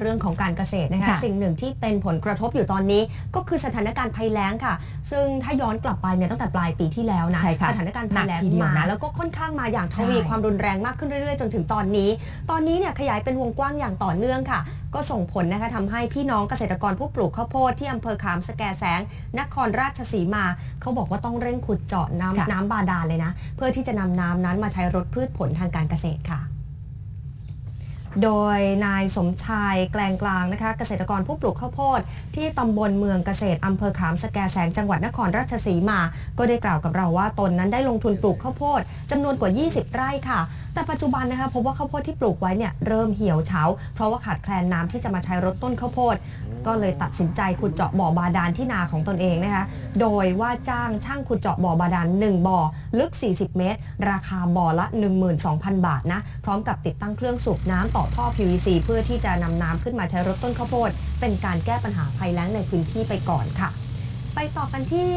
เรื่องของการเกษตรนะคะค่ะสิ่งหนึ่งที่เป็นผลกระทบอยู่ตอนนี้ก็คือสถานการณ์ภัยแล้งค่ะ ซึ่งถ้าย้อนกลับไปเนี่ยตั้งแต่ปลายปีที่แล้วนะใช่ค่ะสถานการณ์ภัยแล้งหนักทีเดียวมานะแล้วก็ค่อนข้างมาอย่างทวีใช่ความรุนแรงมากขึ้นเรื่อยๆ จนถึงตอนนี้ ตอนนี้เนี่ยขยายเป็นวงกว้างอย่างต่อเนื่องค่ะ ก็ส่งผลนะคะทำให้พี่น้องเกษตรกรผู้ปลูกข้าวโพดที่อำเภอขามสแกแสง นครราชสีมา เขาบอกว่าต้องเร่งขุดเจาะน้ำค่ะน้ำบาดาลเลยนะ เพื่อที่จะนำน้ำนั้นมาใช้รดพืชผลทางการเกษตรค่ะ โดยนายสมชายแกลงกลางนะคะเกษตรกรผู้ปลูกข้าวโพด ที่ตำบลเมืองเกษตรอำเภอขามสแกแสงจังหวัดนครราชสีมา ก็ได้กล่าวกับเราว่าตนนั้นได้ลงทุนปลูกข้าวโพดจำนวนกว่า 20 ไร่ค่ะ แต่ปัจจุบันนะคะพบว่าข้าวโพดที่ปลูกไว้เนี่ยเริ่มเหี่ยวเฉาเพราะว่าขาดแคลนน้ำที่จะมาใช้รดต้นข้าวโพด ก็เลยตัดสินใจขุดเจาะบ่อบาดาลที่นาของตนเองนะคะโดยว่าจ้างช่างขุดเจาะบ่อบาดาล1บ่อลึก 40 เมตร ราคาบ่อละ 12,000 บาทนะพร้อมกับติดตั้งเครื่องสูบน้ำต่อท่อ PVC เพื่อที่จะนำน้ำขึ้นมาใช้รดต้นข้าวโพดเป็นการแก้ปัญหาภัยแล้งในพื้นที่ไปก่อนค่ะ ไปต่อกันที่